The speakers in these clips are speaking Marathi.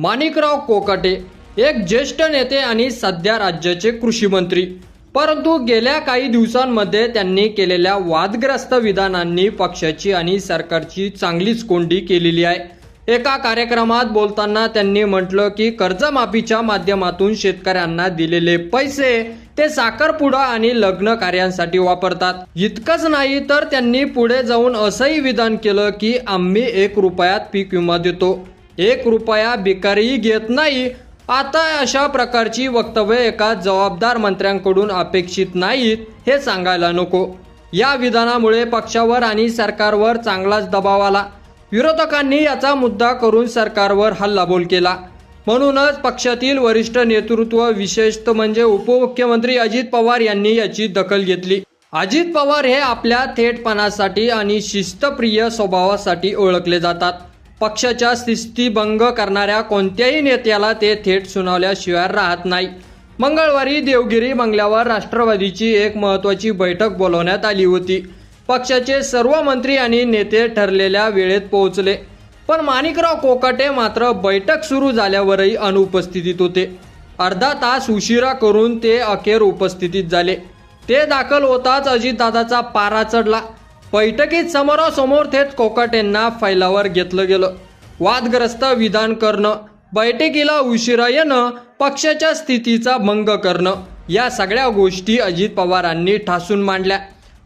माणिकराव कोकाटे एक ज्येष्ठ नेते आणि सध्या राज्याचे कृषी मंत्री. परंतु गेल्या काही दिवसांमध्ये त्यांनी केलेल्या वादग्रस्त विधानांनी पक्षाची आणि सरकारची चांगलीच कोंडी केलेली आहे. एका कार्यक्रमात बोलताना त्यांनी म्हटलं की कर्जमाफीच्या माध्यमातून शेतकऱ्यांना दिलेले पैसे ते साखरपुडा आणि लग्न कार्यांसाठी वापरतात. इतकंच नाही तर त्यांनी पुढे जाऊन असंही विधान केलं की आम्ही एक रुपयात पीक विमा देतो. एक रुपया भिकारीही घेत नाही. आता अशा प्रकारची वक्तव्य एका जबाबदार मंत्र्यांकडून अपेक्षित नाहीत हे सांगायला नको. या विधानामुळे पक्षावर आणि सरकारवर चांगलाच दबाव आला. विरोधकांनी याचा मुद्दा करून सरकारवर हल्लाबोल केला. म्हणूनच पक्षातील वरिष्ठ नेतृत्व विशेषतः म्हणजे उपमुख्यमंत्री अजित पवार यांनी याची दखल घेतली. अजित पवार हे आपल्या थेटपणासाठी आणि शिस्तप्रिय स्वभावासाठी ओळखले जातात. पक्षाच्या शिस्तीभंग करणाऱ्या कोणत्याही नेत्याला ते थेट सुनावल्याशिवाय राहत नाही. मंगळवारी देवगिरी बंगल्यावर राष्ट्रवादीची एक महत्वाची बैठक बोलवण्यात आली होती. पक्षाचे सर्व मंत्री आणि नेते ठरलेल्या वेळेत पोहोचले. पण माणिकराव कोकाटे मात्र बैठक सुरू झाल्यावरही अनुपस्थितीत होते. अर्धा तास उशिरा करून ते अखेर उपस्थितीत झाले. ते दाखल होताच अजितदादाचा पारा चढला. बैठकीत समोरासमोर थेट कोकाटेंना फैलावर घेतलं गेलं. वादग्रस्त विधान करणं बैठकीला उशिरा येणं पक्षाच्या स्थितीचा भंग करणं या सगळ्या गोष्टी अजित पवारांनी ठासून मांडल्या.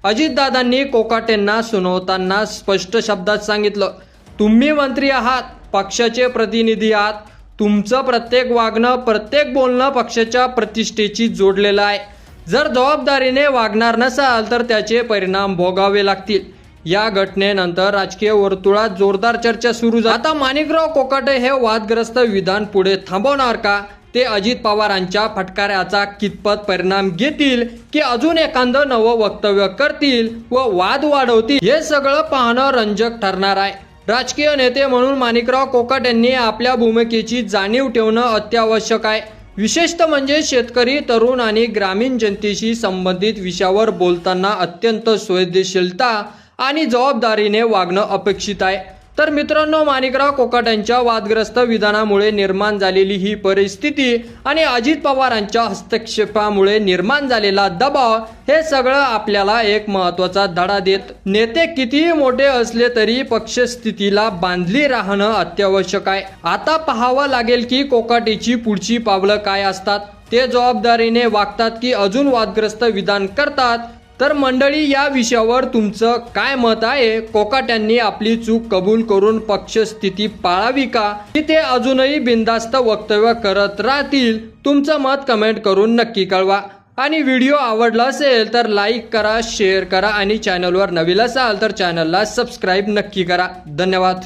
अजितदादांनी कोकाटेंना सुनावताना स्पष्ट शब्दात सांगितलं तुम्ही मंत्री आहात पक्षाचे प्रतिनिधी आहात. तुमचं प्रत्येक वागणं प्रत्येक बोलणं पक्षाच्या प्रतिष्ठेची जोडलेलं आहे. जर जबाबदारीने वागणार नसाल तर त्याचे परिणाम भोगावे लागतील. या घटनेनंतर राजकीय वर्तुळात जोरदार चर्चा सुरू झाली आता माणिकराव कोकाटे हे वादग्रस्त विधान पुढे थांबवणार का? ते अजित पवारांच्या फटकाऱ्याचा कितपत परिणाम घेतील की अजून एखादं नवं वक्तव्य करतील व वाद वाढवतील? हे सगळं पाहणं रंजक ठरणार आहे. राजकीय नेते म्हणून माणिकराव कोकाट यांनी आपल्या भूमिकेची जाणीव ठेवणं अत्यावश्यक आहे. विशेषतः म्हणजे शेतकरी तरुण आणि ग्रामीण जनतेशी संबंधित विषयावर बोलताना अत्यंत संवेदनशीलता आणि जबाबदारीने वागणं अपेक्षित आहे. तर मित्रांनो माणिकराव कोकाट यांच्या वादग्रस्त विधानामुळे निर्माण झालेली ही परिस्थिती आणि अजित पवारांच्या हस्तक्षेपामुळे निर्माण झालेला दबाव हे सगळं आपल्याला एक महत्त्वाचा धडा देत नेते कितीही मोठे असले तरी पक्षस्थितीला बांधली राहणं अत्यावश्यक आहे. आता पाहावं लागेल की कोकाटेची पुढची पावलं काय असतात. ते जबाबदारीने वागतात की अजून वादग्रस्त विधान करतात तर मंडळी या विषयावर तुमचं काय मत आहे? कोकाट्यांनी आपली चूक कबूल करून पक्षस्थिती पाळावी का? की ते अजूनही बिनधास्त वक्तव्य करत राहतील. तुमचं मत कमेंट करून नक्की कळवा. आणि व्हिडिओ आवडला असेल तर लाईक करा शेअर करा आणि चॅनलवर नवीन असाल तर चॅनलला सबस्क्राईब नक्की करा. धन्यवाद.